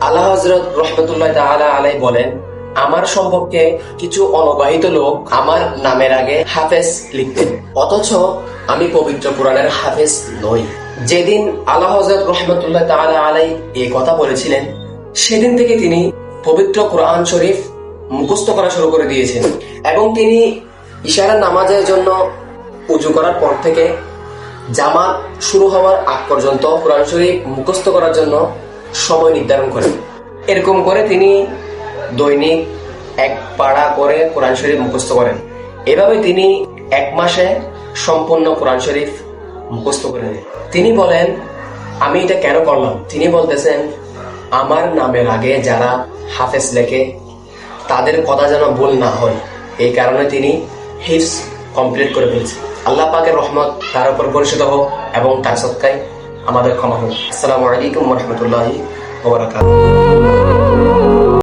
আল্লাহ হজরত রহমতুল্লাহ তাআলা আলাই বলেন, আমার সম্পর্কে কিছু অনবাহিত লোক আমার নামের আগে হাফেজ লিখতেন, অথচ আমি পবিত্র কোরআনের হাফেজ নই। যেদিন আল্লাহ হজরত রহমতুল্লাহ তাআলা আলাই এই কথা বলেছিলেন, সেদিন থেকে তিনি পবিত্র কোরআন শরীফ মুখস্থ করা শুরু করে দিয়েছেন এবং তিনি ইশারা নামাজের জন্য উজু করার পর থেকে জামাত শুরু হওয়ার আগ পর্যন্ত কোরআন শরীফ মুখস্থ করার জন্য সময় নির্ধারণ করেন এরকম করে তিনি দৈনিক এক পাড়া করে কোরআন শরীফ মুখস্থ করেন। এভাবে তিনি এক মাসে সম্পূর্ণ কোরআন শরীফ মুখস্থ করে নেন। তিনি বলেন, আমি এটা কেন করলাম? তিনি বলতেছেন, আমার নামের আগে যারা হাফেজ লেখে, তাদের কথা যেন ভুল না হয়। এই কারণে তিনি হিফস কমপ্লিট করে ফেলেছে আল্লাহ পাকের রহমত তার উপর পরিচিত হোক এবং তার সৎকায় আমাদের ক্ষমা হোক। আসসালামু আলাইকুম রহমতুল্লাহি ওবরাকাতুহু